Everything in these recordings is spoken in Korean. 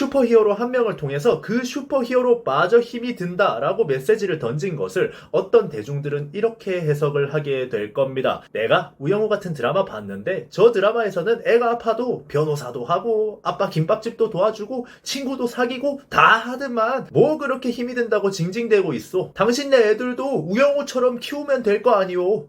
슈퍼히어로 한 명을 통해서 그 슈퍼히어로마저 힘이 든다라고 메시지를 던진 것을 어떤 대중들은 이렇게 해석을 하게 될 겁니다. 내가 우영우 같은 드라마 봤는데 저 드라마에서는 애가 아파도 변호사도 하고 아빠 김밥집도 도와주고 친구도 사귀고 다 하더만 뭐 그렇게 힘이 든다고 징징대고 있어. 당신네 애들도 우영우처럼 키우면 될 거 아니오.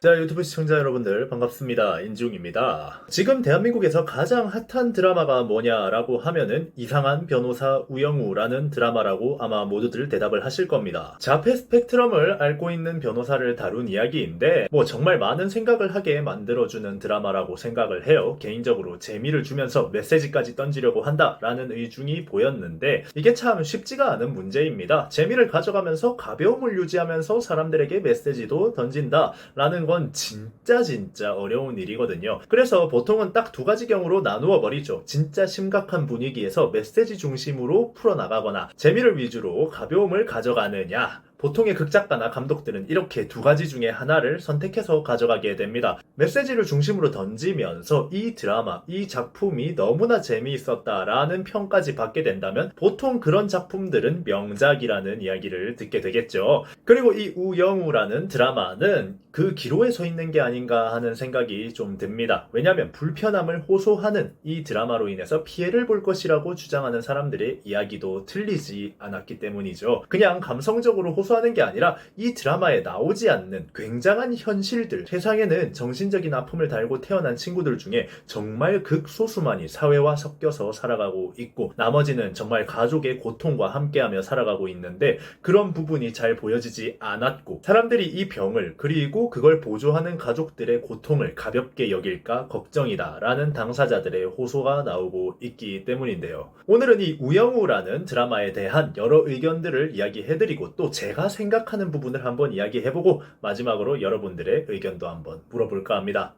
자, 유튜브 시청자 여러분들 반갑습니다. 인중입니다. 지금 대한민국에서 가장 핫한 드라마가 뭐냐라고 하면은 이상한 변호사 우영우라는 드라마라고 아마 모두들 대답을 하실 겁니다. 자폐 스펙트럼을 앓고 있는 변호사를 다룬 이야기인데 뭐 정말 많은 생각을 하게 만들어주는 드라마라고 생각을 해요. 개인적으로 재미를 주면서 메시지까지 던지려고 한다라는 의중이 보였는데 이게 참 쉽지가 않은 문제입니다. 재미를 가져가면서 가벼움을 유지하면서 사람들에게 메시지도 던진다라는 건 진짜 진짜 어려운 일이거든요. 그래서 보통은 딱 두 가지 경우로 나누어 버리죠. 진짜 심각한 분위기에서 메시지 중심으로 풀어나가거나 재미를 위주로 가벼움을 가져가느냐 보통의 극작가나 감독들은 이렇게 두 가지 중에 하나를 선택해서 가져가게 됩니다. 메시지를 중심으로 던지면서 이 드라마, 이 작품이 너무나 재미있었다라는 평까지 받게 된다면 보통 그런 작품들은 명작이라는 이야기를 듣게 되겠죠. 그리고 이 우영우라는 드라마는 그 기로에 서 있는 게 아닌가 하는 생각이 좀 듭니다. 왜냐하면 불편함을 호소하는 이 드라마로 인해서 피해를 볼 것이라고 주장하는 사람들의 이야기도 틀리지 않았기 때문이죠. 그냥 감성적으로 호소 하는 게 아니라 이 드라마에 나오지 않는 굉장한 현실들, 세상에는 정신적인 아픔을 달고 태어난 친구들 중에 정말 극소수만이 사회와 섞여서 살아가고 있고 나머지는 정말 가족의 고통과 함께하며 살아가고 있는데 그런 부분이 잘 보여지지 않았고 사람들이 이 병을 그리고 그걸 보조하는 가족들의 고통을 가볍게 여길까 걱정이다 라는 당사자들의 호소가 나오고 있기 때문인데요. 오늘은 이 우영우라는 드라마에 대한 여러 의견들을 이야기해드리고 또 제가 생각하는 부분을 한번 이야기해보고 마지막으로 여러분들의 의견도 한번 물어볼까 합니다.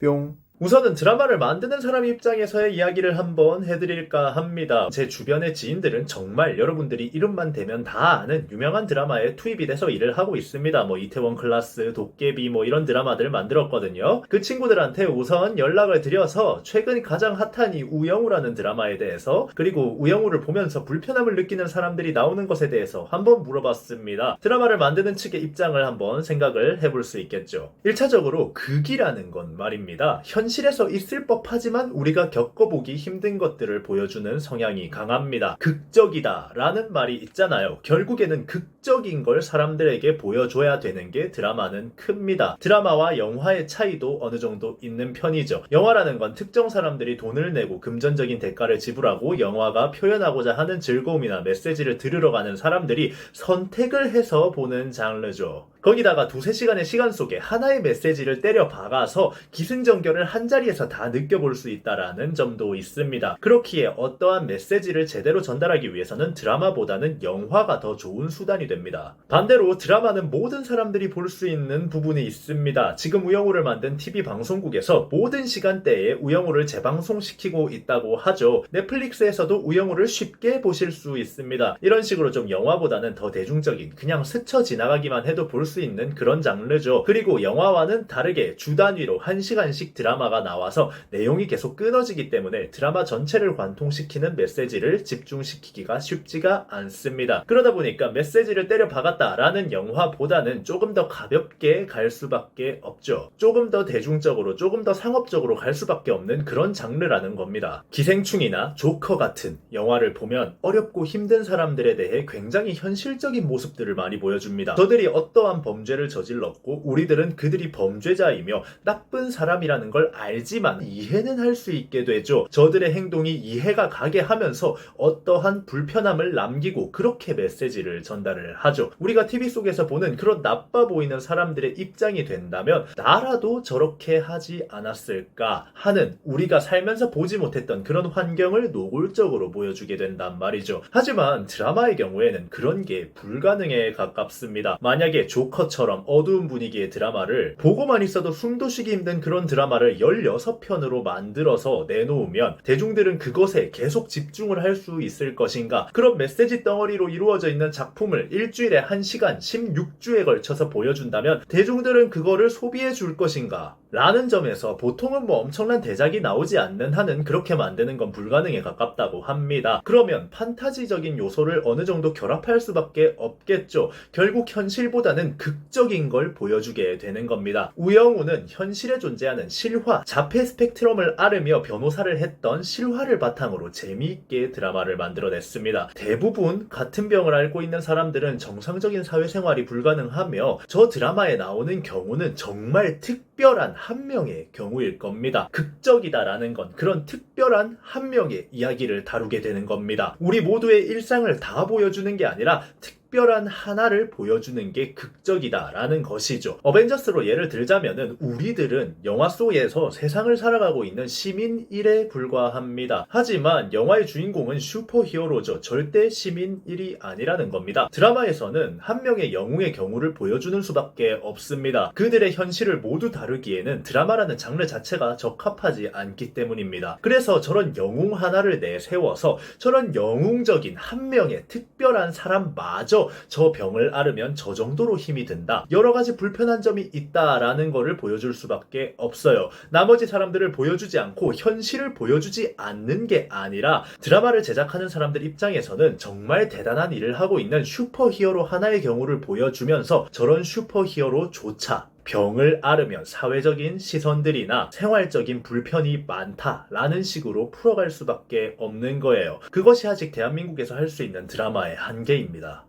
뿅. 우선은 드라마를 만드는 사람 입장에서의 이야기를 한번 해드릴까 합니다. 제 주변의 지인들은 정말 여러분들이 이름만 대면 다 아는 유명한 드라마에 투입이 돼서 일을 하고 있습니다. 뭐 이태원 클라스, 도깨비 뭐 이런 드라마들 만들었거든요. 그 친구들한테 우선 연락을 드려서 최근 가장 핫한 이 우영우라는 드라마에 대해서 그리고 우영우를 보면서 불편함을 느끼는 사람들이 나오는 것에 대해서 한번 물어봤습니다. 드라마를 만드는 측의 입장을 한번 생각을 해볼 수 있겠죠. 1차적으로 극이라는 건 말입니다. 현 실에서 있을 법하지만 우리가 겪어보기 힘든 것들을 보여주는 성향이 강합니다. 극적이다 라는 말이 있잖아요. 결국에는 극 적인 걸 사람들에게 보여줘야 되는 게 드라마는 큽니다. 드라마와 영화의 차이도 어느 정도 있는 편이죠. 영화라는 건 특정 사람들이 돈을 내고 금전적인 대가를 지불하고 영화가 표현하고자 하는 즐거움이나 메시지를 들으러 가는 사람들이 선택을 해서 보는 장르죠. 거기다가 두세 시간의 시간 속에 하나의 메시지를 때려 박아서 기승전결을 한 자리에서 다 느껴볼 수 있다라는 점도 있습니다. 그렇기에 어떠한 메시지를 제대로 전달하기 위해서는 드라마보다는 영화가 더 좋은 수단이 됩니다. 반대로 드라마는 모든 사람들이 볼 수 있는 부분이 있습니다. 지금 우영우를 만든 TV 방송국에서 모든 시간대에 우영우를 재방송시키고 있다고 하죠. 넷플릭스에서도 우영우를 쉽게 보실 수 있습니다. 이런 식으로 좀 영화보다는 더 대중적인 그냥 스쳐 지나가기만 해도 볼 수 있는 그런 장르죠. 그리고 영화와는 다르게 주 단위로 1시간씩 드라마가 나와서 내용이 계속 끊어지기 때문에 드라마 전체를 관통시키는 메시지를 집중시키기가 쉽지가 않습니다. 그러다 보니까 메시지를 때려 박았다라는 영화보다는 조금 더 가볍게 갈 수밖에 없죠. 조금 더 대중적으로, 조금 더 상업적으로 갈 수밖에 없는 그런 장르라는 겁니다. 기생충이나 조커 같은 영화를 보면 어렵고 힘든 사람들에 대해 굉장히 현실적인 모습들을 많이 보여줍니다. 저들이 어떠한 범죄를 저질렀고 우리들은 그들이 범죄자이며 나쁜 사람이라는 걸 알지만 이해는 할 수 있게 되죠. 저들의 행동이 이해가 가게 하면서 어떠한 불편함을 남기고 그렇게 메시지를 전달을 하죠. 우리가 TV 속에서 보는 그런 나빠 보이는 사람들의 입장이 된다면 나라도 저렇게 하지 않았을까 하는 우리가 살면서 보지 못했던 그런 환경을 노골적으로 보여주게 된단 말이죠. 하지만 드라마의 경우에는 그런 게 불가능에 가깝습니다. 만약에 조커처럼 어두운 분위기의 드라마를 보고만 있어도 숨도 쉬기 힘든 그런 드라마를 16편으로 만들어서 내놓으면 대중들은 그것에 계속 집중을 할 수 있을 것인가 그런 메시지 덩어리로 이루어져 있는 작품을 일주일에 1시간 16주에 걸쳐서 보여준다면 대중들은 그거를 소비해 줄 것인가? 라는 점에서 보통은 뭐 엄청난 대작이 나오지 않는 한은 그렇게 만드는 건 불가능에 가깝다고 합니다. 그러면 판타지적인 요소를 어느 정도 결합할 수밖에 없겠죠. 결국 현실보다는 극적인 걸 보여주게 되는 겁니다. 우영우는 현실에 존재하는 실화, 자폐 스펙트럼을 앓으며 변호사를 했던 실화를 바탕으로 재미있게 드라마를 만들어냈습니다. 대부분 같은 병을 앓고 있는 사람들은 정상적인 사회생활이 불가능하며 저 드라마에 나오는 경우는 정말 특별한 한 명의 경우일 겁니다. 극적이다라는 건 그런 특별한 한 명의 이야기를 다루게 되는 겁니다. 우리 모두의 일상을 다 보여주는 게 아니라 특 별한 하나를 보여주는 게 극적이다라는 것이죠. 어벤져스로 예를 들자면은 우리들은 영화 속에서 세상을 살아가고 있는 시민일에 불과합니다. 하지만 영화의 주인공은 슈퍼히어로죠. 절대 시민일이 아니라는 겁니다. 드라마에서는 한 명의 영웅의 경우를 보여주는 수밖에 없습니다. 그들의 현실을 모두 다루기에는 드라마라는 장르 자체가 적합하지 않기 때문입니다. 그래서 저런 영웅 하나를 내세워서 저런 영웅적인 한 명의 특별한 사람마저 저 병을 앓으면 저 정도로 힘이 든다. 여러 가지 불편한 점이 있다라는 거를 보여줄 수밖에 없어요. 나머지 사람들을 보여주지 않고 현실을 보여주지 않는 게 아니라 드라마를 제작하는 사람들 입장에서는 정말 대단한 일을 하고 있는 슈퍼히어로 하나의 경우를 보여주면서 저런 슈퍼히어로조차 병을 앓으면 사회적인 시선들이나 생활적인 불편이 많다라는 식으로 풀어갈 수밖에 없는 거예요. 그것이 아직 대한민국에서 할 수 있는 드라마의 한계입니다.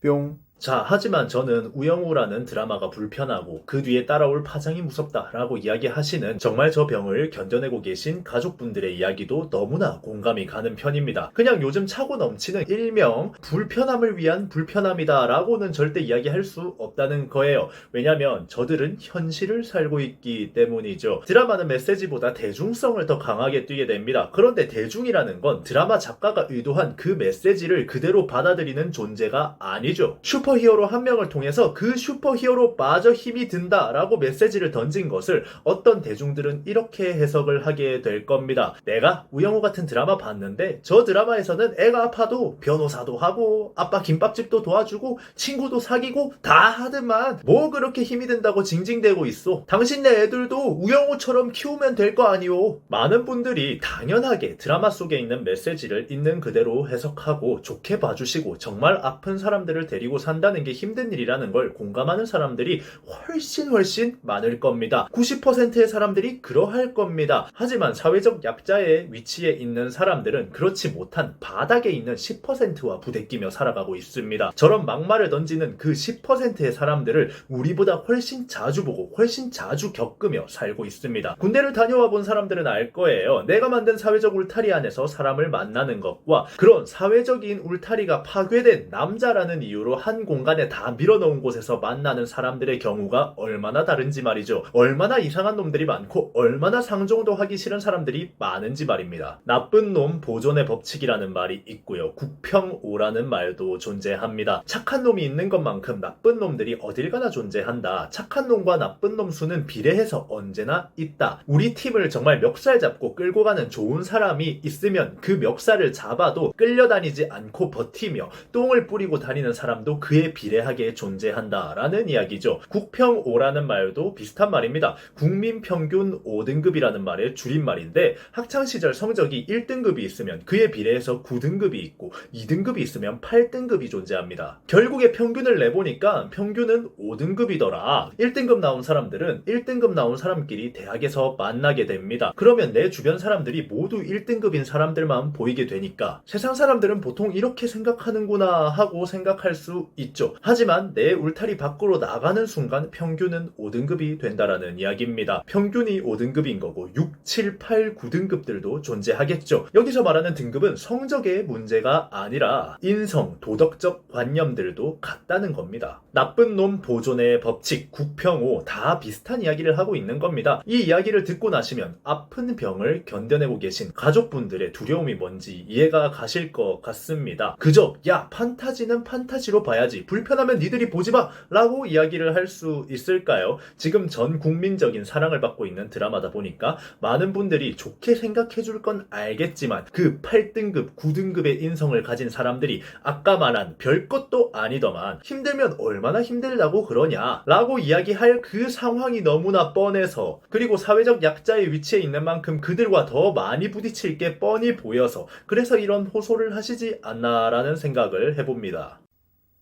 뿅. 자, 하지만 저는 우영우라는 드라마가 불편하고 그 뒤에 따라올 파장이 무섭다라고 이야기하시는 정말 저 병을 견뎌내고 계신 가족분들의 이야기도 너무나 공감이 가는 편입니다. 그냥 요즘 차고 넘치는 일명 불편함을 위한 불편함이다라고는 절대 이야기할 수 없다는 거예요. 왜냐면 저들은 현실을 살고 있기 때문이죠. 드라마는 메시지보다 대중성을 더 강하게 띄게 됩니다. 그런데 대중이라는 건 드라마 작가가 의도한 그 메시지를 그대로 받아들이는 존재가 아니죠. 슈퍼 히어로 한 명을 통해서 그 슈퍼히어로마저 힘이 든다라고 메시지를 던진 것을 어떤 대중들은 이렇게 해석을 하게 될 겁니다. 내가 우영우 같은 드라마 봤는데 저 드라마에서는 애가 아파도 변호사도 하고 아빠 김밥집도 도와주고 친구도 사귀고 다 하더만 뭐 그렇게 힘이 든다고 징징대고 있어. 당신네 애들도 우영우처럼 키우면 될 거 아니오. 많은 분들이 당연하게 드라마 속에 있는 메시지를 있는 그대로 해석하고 좋게 봐주시고 정말 아픈 사람들을 데리고 산 다는 게 힘든 일이라는 걸 공감하는 사람들이 훨씬 훨씬 많을 겁니다. 90%의 사람들이 그러할 겁니다. 하지만 사회적 약자의 위치에 있는 사람들은 그렇지 못한 바닥에 있는 10%와 부대끼며 살아가고 있습니다. 저런 막말을 던지는 그 10%의 사람들을 우리보다 훨씬 자주 보고 훨씬 자주 겪으며 살고 있습니다. 군대를 다녀와 본 사람들은 알 거예요. 내가 만든 사회적 울타리 안에서 사람을 만나는 것과 그런 사회적인 울타리가 파괴된 남자라는 이유로 한 공간에 다 밀어넣은 곳에서 만나는 사람들의 경우가 얼마나 다른지 말이죠. 얼마나 이상한 놈들이 많고 얼마나 상종도 하기 싫은 사람들이 많은지 말입니다. 나쁜 놈 보존의 법칙이라는 말이 있고요. 국평오라는 말도 존재합니다. 착한 놈이 있는 것만큼 나쁜 놈들이 어딜 가나 존재한다. 착한 놈과 나쁜 놈 수는 비례해서 언제나 있다. 우리 팀을 정말 멱살 잡고 끌고 가는 좋은 사람이 있으면 그 멱살을 잡아도 끌려다니지 않고 버티며 똥을 뿌리고 다니는 사람도 그에 비례하게 존재한다라는 이야기죠. 국평오라는 말도 비슷한 말입니다. 국민 평균 5등급이라는 말의 줄임말인데 학창 시절 성적이 1등급이 있으면 그에 비례해서 9등급이 있고 2등급이 있으면 8등급이 존재합니다. 결국에 평균을 내보니까 평균은 5등급이더라. 1등급 나온 사람들은 1등급 나온 사람끼리 대학에서 만나게 됩니다. 그러면 내 주변 사람들이 모두 1등급인 사람들만 보이게 되니까 세상 사람들은 보통 이렇게 생각하는구나 하고 생각할 수 있죠. 하지만 내 울타리 밖으로 나가는 순간 평균은 5등급이 된다라는 이야기입니다. 평균이 5등급인 거고 6, 7, 8, 9등급들도 존재하겠죠. 여기서 말하는 등급은 성적의 문제가 아니라 인성, 도덕적 관념들도 같다는 겁니다. 나쁜 놈 보존의 법칙, 국평호 다 비슷한 이야기를 하고 있는 겁니다. 이 이야기를 듣고 나시면 아픈 병을 견뎌내고 계신 가족분들의 두려움이 뭔지 이해가 가실 것 같습니다. 그저 야 판타지는 판타지로 봐야지 봐야지. 불편하면 니들이 보지 마! 라고 이야기를 할 수 있을까요? 지금 전 국민적인 사랑을 받고 있는 드라마다 보니까 많은 분들이 좋게 생각해 줄 건 알겠지만 그 8등급, 9등급의 인성을 가진 사람들이 아까 말한 별것도 아니더만 힘들면 얼마나 힘들다고 그러냐 라고 이야기할 그 상황이 너무나 뻔해서 그리고 사회적 약자의 위치에 있는 만큼 그들과 더 많이 부딪힐 게 뻔히 보여서 그래서 이런 호소를 하시지 않나라는 생각을 해봅니다.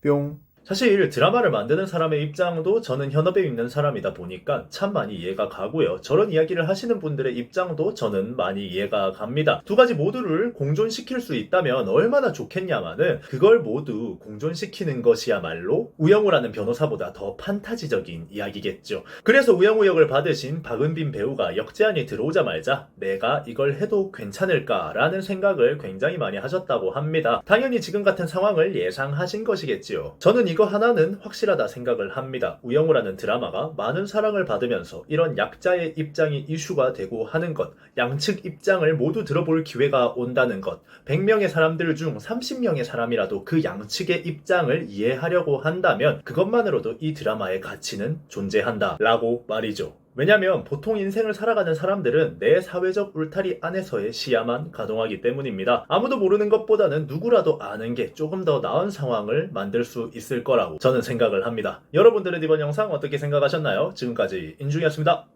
뿅. 사실 드라마를 만드는 사람의 입장도 저는 현업에 있는 사람이다 보니까 참 많이 이해가 가고요. 저런 이야기를 하시는 분들의 입장도 저는 많이 이해가 갑니다. 두 가지 모두를 공존시킬 수 있다면 얼마나 좋겠냐마는 그걸 모두 공존시키는 것이야말로 우영우라는 변호사보다 더 판타지적인 이야기겠죠. 그래서 우영우 역을 받으신 박은빈 배우가 역제안이 들어오자마자 내가 이걸 해도 괜찮을까라는 생각을 굉장히 많이 하셨다고 합니다. 당연히 지금 같은 상황을 예상하신 것이겠지요. 저는 이거 하나는 확실하다 생각을 합니다. 우영우라는 드라마가 많은 사랑을 받으면서 이런 약자의 입장이 이슈가 되고 하는 것, 양측 입장을 모두 들어볼 기회가 온다는 것, 100명의 사람들 중 30명의 사람이라도 그 양측의 입장을 이해하려고 한다면 그것만으로도 이 드라마의 가치는 존재한다. 라고 말이죠. 왜냐면 보통 인생을 살아가는 사람들은 내 사회적 울타리 안에서의 시야만 가동하기 때문입니다. 아무도 모르는 것보다는 누구라도 아는 게 조금 더 나은 상황을 만들 수 있을 거라고 저는 생각을 합니다. 여러분들은 이번 영상 어떻게 생각하셨나요? 지금까지 인중이었습니다.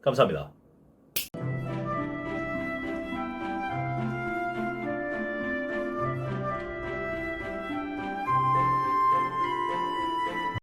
감사합니다.